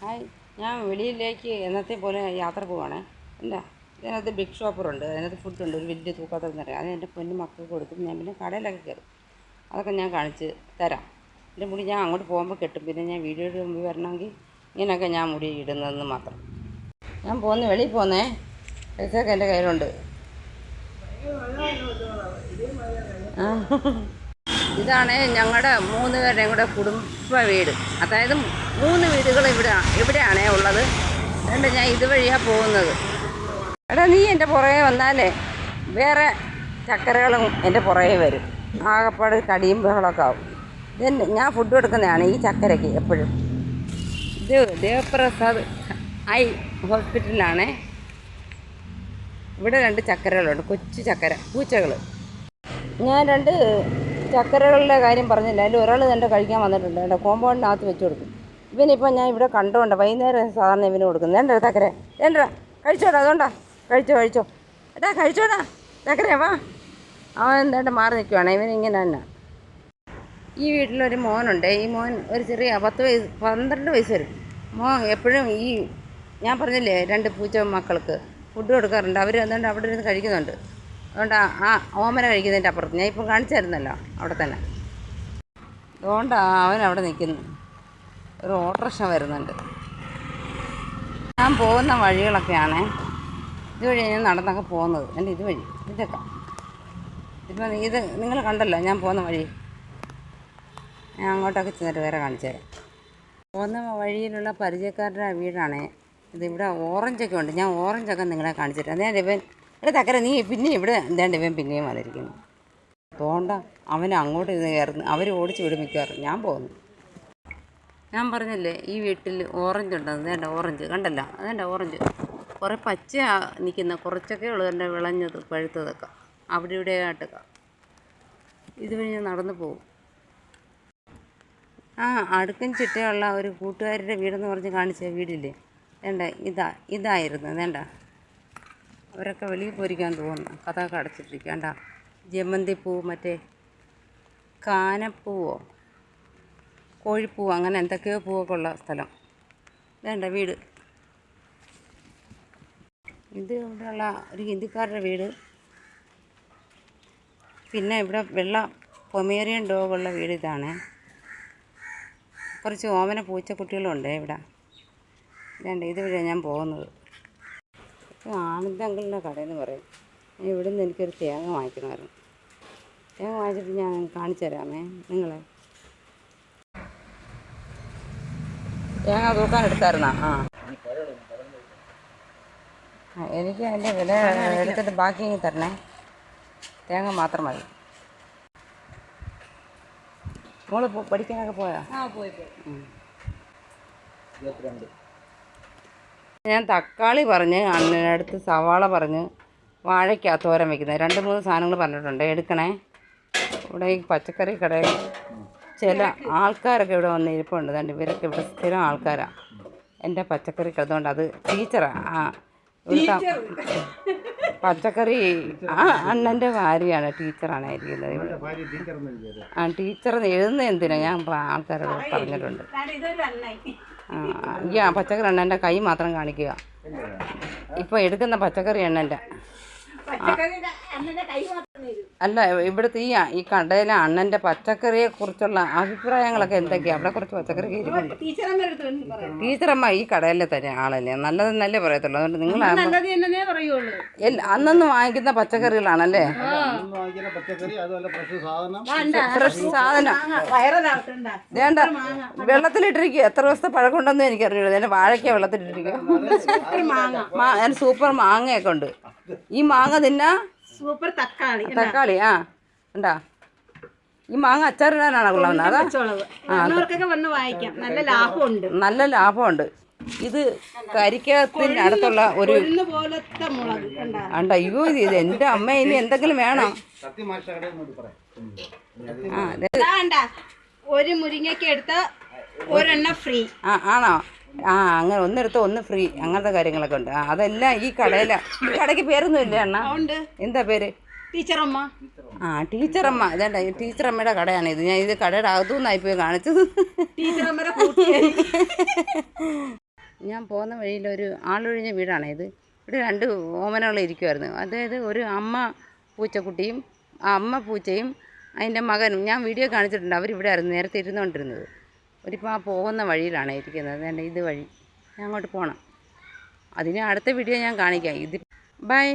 Hi ഞാൻ വെളിയിലേക്ക് എന്നത്തെ പോലെ യാത്ര പോവാണ്. എന്താ ഇതിനകത്ത് ബിഗ് ഷോപ്പറുണ്ട് അതിനകത്ത് ഫുഡുണ്ട് ഒരു വലിയ തൂക്കത്തിൽ നിറയും അത് എന്റെ പൊന്നു മക്കൾക്ക് കൊടുക്കും ഞാൻ പിന്നെ കടയിലൊക്കെ കയറും. അതൊക്കെ ഞാൻ കാണിച്ച് തരാം. എന്റെ മുടി ഞാൻ അങ്ങോട്ട് പോകുമ്പോൾ കെട്ടും. പിന്നെ ഞാൻ വീഡിയോയുടെ മുമ്പ് വരണമെങ്കിൽ ഇങ്ങനെയൊക്കെ ഞാൻ മുടി ഇടുന്നതെന്ന് മാത്രം. ഞാൻ പോകുന്ന വെളിയിൽ പോന്നേ പൈസയൊക്കെ എന്റെ കയ്യിലുണ്ട്. ആ. ഇതാണ് ഞങ്ങളുടെ മൂന്ന് പേരുടെയും കൂടെ കുടുംബ വീട്. അതായത് മൂന്ന് വീടുകൾ ഇവിടെ ഇവിടെയാണേ ഉള്ളത്. അതുകൊണ്ട് ഞാൻ ഇതുവഴിയാണ് പോകുന്നത്. എടാ നീ എന്റെ പുറകെ വന്നാലേ വേറെ ചക്കരകളും എന്റെ പുറകെ വരും. ആകപ്പാട് കടിയും ബഹളമൊക്കെ ആവും. ഇതെന്നെ ഞാൻ ഫുഡ് കൊടുക്കുന്നതാണ് ഈ ചക്കരയ്ക്ക് എപ്പോഴും. ഇത് ദേവപ്രസാദ് ഐ ഹോസ്പിറ്റലിലാണേ. ഇവിടെ രണ്ട് ചക്കരകളുണ്ട് കൊച്ചു ചക്കര പൂച്ചകൾ ഞാൻ രണ്ട് ചക്കരകളുടെ കാര്യം പറഞ്ഞില്ല. അതിൽ ഒരാൾ തന്നെ കഴിക്കാൻ വന്നിട്ടുണ്ട്. എന്റെ കോമ്പൗണ്ടിനകത്ത് വെച്ച് കൊടുക്കും. ഇവനിപ്പോൾ ഞാൻ ഇവിടെ കണ്ടോണ്ട വൈകുന്നേരം സാധാരണ ഇവന് കൊടുക്കുന്നത് എന്റെ തക്കരെ എന്റെ കഴിച്ചോടാ അതുകൊണ്ടാ. കഴിച്ചോ കഴിച്ചോ. എടാ കഴിച്ചോടാ. തക്കരെ വാ. അവൻ എന്താണ്ട് മാറി നിൽക്കുവാണ് ഇവൻ ഇങ്ങനെ തന്നെ. ഈ വീട്ടിലൊരു മോനുണ്ട്. ഈ മോൻ ഒരു ചെറിയ പത്ത് വയസ്സ് പന്ത്രണ്ട് വയസ്സ് വരും. മോൻ എപ്പോഴും ഈ ഞാൻ പറഞ്ഞില്ലേ രണ്ട് പൂച്ച മക്കൾക്ക് ഫുഡ് കൊടുക്കാറുണ്ട്. അവർ എന്നിട്ട് അവിടെ ഇരുന്ന് കഴിക്കുന്നുണ്ട്. അതുകൊണ്ട് ആ- ഓമന കഴിക്കുന്നതിന്റെ അപ്പുറത്ത്. ഞാൻ ഇപ്പം കാണിച്ചായിരുന്നല്ലോ അവിടെ തന്നെ. അതുകൊണ്ടാണ് അവൻ അവിടെ നിൽക്കുന്നു. ഒരു ഓട്ടോറിക്ഷ വരുന്നുണ്ട്. ഞാൻ പോകുന്ന വഴികളൊക്കെയാണ് ഇതുവഴി ഞാൻ നടന്നൊക്കെ പോകുന്നത്. എന്റെ ഇതുവഴി ഇതൊക്കെ. ഇപ്പം ഇത് നിങ്ങൾ കണ്ടല്ലോ ഞാൻ പോകുന്ന വഴി. ഞാൻ അങ്ങോട്ടൊക്കെ ചെന്നിട്ട് വേറെ കാണിച്ചു തരാം. പോകുന്ന വഴിയിലുള്ള പരിചയക്കാരുടെ വീടാണേ ഇതിവിടെ ഓറഞ്ചൊക്കെ ഉണ്ട്. ഞാൻ ഓറഞ്ചൊക്കെ നിങ്ങളെ കാണിച്ചു തരാം. ഞാൻ ഇവൻ? ഇവിടെ തക്കര നീ പിന്നെ ഇവിടെ എന്താണ്ട് ഇവൻ പിന്നെയും വന്നിരിക്കുന്നു. തോണ്ട അവൻ അങ്ങോട്ട് ഇത് കയറുന്നു. അവർ ഓടിച്ച് വിടും മിക്കവാറും. ഞാൻ പോകുന്നു. ഞാൻ പറഞ്ഞല്ലേ ഈ വീട്ടിൽ ഓറഞ്ച് ഉണ്ട്. വേണ്ട ഓറഞ്ച് കണ്ടല്ലോ? അതേണ്ട ഓറഞ്ച് കുറേ പച്ച നിൽക്കുന്ന. കുറച്ചൊക്കെ ഉള്ളൂ എന്റെ വിളഞ്ഞത് പഴുത്തതൊക്കെ. അവിടെ ഇവിടെ ആയിട്ടൊക്കെ ഇതുവഴി ഞാൻ നടന്നു പോകും. ആ അടുക്കും ചിട്ടയുള്ള ഒരു കൂട്ടുകാരുടെ വീടെന്ന് പറഞ്ഞ് കാണിച്ച വീടില്ലേ? വേണ്ട ഇതാ ഇതായിരുന്നു. വേണ്ട. അവരൊക്കെ വെളിയിൽ പോയിരിക്കാൻ തോന്നുന്നു കഥ കഥയൊക്കെ അടച്ചിട്ടിരിക്കണ്ട ജമന്തിപ്പൂ മറ്റേ കാനപ്പൂവോ? കോഴിപ്പൂവ് അങ്ങനെ എന്തൊക്കെയോ പൂവൊക്കെ ഉള്ള സ്ഥലം. വേണ്ട വീട്. ഇത് ഇവിടെയുള്ള ഒരു ഹിന്ദിക്കാരുടെ വീട്. പിന്നെ ഇവിടെ വെള്ള പൊമേറിയൻ ഡോഗുള്ള വീട് ഇതാണ്. കുറച്ച് ഓമന പൂച്ചക്കുട്ടികളുണ്ട് ഇവിടെ. വേണ്ട ഇതുവഴിയാണ് ഞാൻ പോകുന്നത്. ഇത് കട കടയെന്ന് പറയും. ഇവിടെ നിന്ന് എനിക്കൊരു തേങ്ങ വാങ്ങിക്കണമായിരുന്നു. തേങ്ങ വാങ്ങിച്ചിട്ട് ഞാൻ കാണിച്ചു തരാമേ നിങ്ങളെ. തേങ്ങ തൂക്കാൻ എടുത്തായിരുന്നാ? ആ. എനിക്ക് അതിന്റെ വില എടുത്തിട്ട് ബാക്കി തരണേ. തേങ്ങ മാത്രം മതി. മോൾ പഠിക്കാനൊക്കെ പോയാ. ഞാൻ തക്കാളി പറഞ്ഞ് അണ്ണിനടുത്ത് സവാള പറഞ്ഞ് വാഴയ്ക്ക തോരൻ വെക്കുന്നത്. രണ്ട് മൂന്ന് സാധനങ്ങൾ പറഞ്ഞിട്ടുണ്ട്. എടുക്കണേ. ഇവിടെ ഈ പച്ചക്കറി കടയിൽ. ചില ആൾക്കാരൊക്കെ ഇവിടെ വന്ന് ഇരിപ്പുണ്ട്. കണ്ട് ഇവരൊക്കെ ഇവിടെ സ്ഥിരം ആൾക്കാരാണ് എന്റെ പച്ചക്കറി അതുകൊണ്ട് അത് ടീച്ചറാണ് ആ. പച്ചക്കറി ആ അണ്ണന്റെ ഭാര്യയാണ് ടീച്ചറാണ് ഇരിക്കുന്നത് ഇവിടെ. ആ ടീച്ചർ എഴുതുന്ന എന്തിനാ? ഞാൻ ആൾക്കാരോട് പറഞ്ഞിട്ടുണ്ട്. ആ പച്ചക്കറി അണ്ണന്റെ കൈ മാത്രം കാണിക്കുക. ഇപ്പോൾ എടുക്കുന്ന പച്ചക്കറി എണ്ണന്റെ അല്ല ഇവിടുത്തെ ഈ ഈ കടയിലെ അണ്ണന്റെ പച്ചക്കറിയെ കുറിച്ചുള്ള അഭിപ്രായങ്ങളൊക്കെ എന്തൊക്കെയാണ് അവിടെ കുറച്ച് പച്ചക്കറി ടീച്ചറമ്മ ഈ കടയിലെ തന്നെ ആളല്ലേ? നല്ലതെന്നല്ലേ പറയത്തുള്ളൂ? അതുകൊണ്ട് നിങ്ങൾ അന്നന്ന് വാങ്ങിക്കുന്ന പച്ചക്കറികളാണല്ലേ? ഫ്രഷ് സാധനം? വേണ്ട. വെള്ളത്തിലിട്ടിരിക്കുക. എത്ര ദിവസത്തെ പഴക്കമുണ്ടെന്ന് എനിക്കറിയില്ല എന്റെ വാഴയ്ക്ക വെള്ളത്തിലിട്ടിരിക്കുക. സൂപ്പർ മാങ്ങയൊക്കെ ഉണ്ട്. ഈ മാങ്ങ സൂപ്പർ തക്കാളി. തക്കാളി ആ. ഉണ്ടാ ഈ മാങ്ങ അച്ചാറിടാനാണ് കൊള്ളാവുന്നത്? അതാ? വന്ന് വായിക്കാം നല്ല ലാഭമുണ്ട്. നല്ല ലാഭമുണ്ട്. ഇത് കരിക്കത്തിന് അടുത്തുള്ള ഒരു അണ്ട അയ്യോ ഇത് ഇത് എന്റെ അമ്മ ഇനി എന്തെങ്കിലും വേണോ. ഒരു മുരിങ്ങയ്ക്ക് എടുത്ത ഒരെണ്ണം ഫ്രീ. ആ ആണോ? ആ അങ്ങനെ ഒന്നെടുത്ത് ഒന്ന് ഫ്രീ അങ്ങനത്തെ കാര്യങ്ങളൊക്കെ ഉണ്ട്. ആ അതെല്ലാം ഈ കടയില. ഈ കടയ്ക്ക് പേരൊന്നും ഇല്ല അണ്ണ? എന്താ പേര്? ടീച്ചറമ്മ. ആ ടീച്ചറമ്മ. ഇതേണ്ട ഈ ടീച്ചറമ്മയുടെ കടയാണ് ഇത്. ഞാൻ ഇത് കടയുടെ അകത്തുനിന്നായി പോയി കാണിച്ചത്. ഞാൻ പോകുന്ന വഴിയിൽ ഒരു ആളൊഴിഞ്ഞ വീടാണ് ഇത്. ഇവിടെ രണ്ട് ഓമനകൾ ഇരിക്കുമായിരുന്നു അതായത് ഒരു അമ്മ പൂച്ചക്കുട്ടിയും ആ അമ്മ പൂച്ചയും അതിന്റെ മകനും. ഞാൻ വീഡിയോ കാണിച്ചിട്ടുണ്ട്. അവരിവിടെ ആയിരുന്നു നേരത്തെ ഇരുന്നുകൊണ്ടിരുന്നത്. ഒരിപ്പോൾ ആ പോകുന്ന വഴിയിലാണ് ഇരിക്കുന്നത്. എന്റെ ഇത് വഴി ഞാൻ അങ്ങോട്ട് പോകണം അതിന് അടുത്ത വീഡിയോ ഞാൻ കാണിക്കാം. ഇത് ബൈ.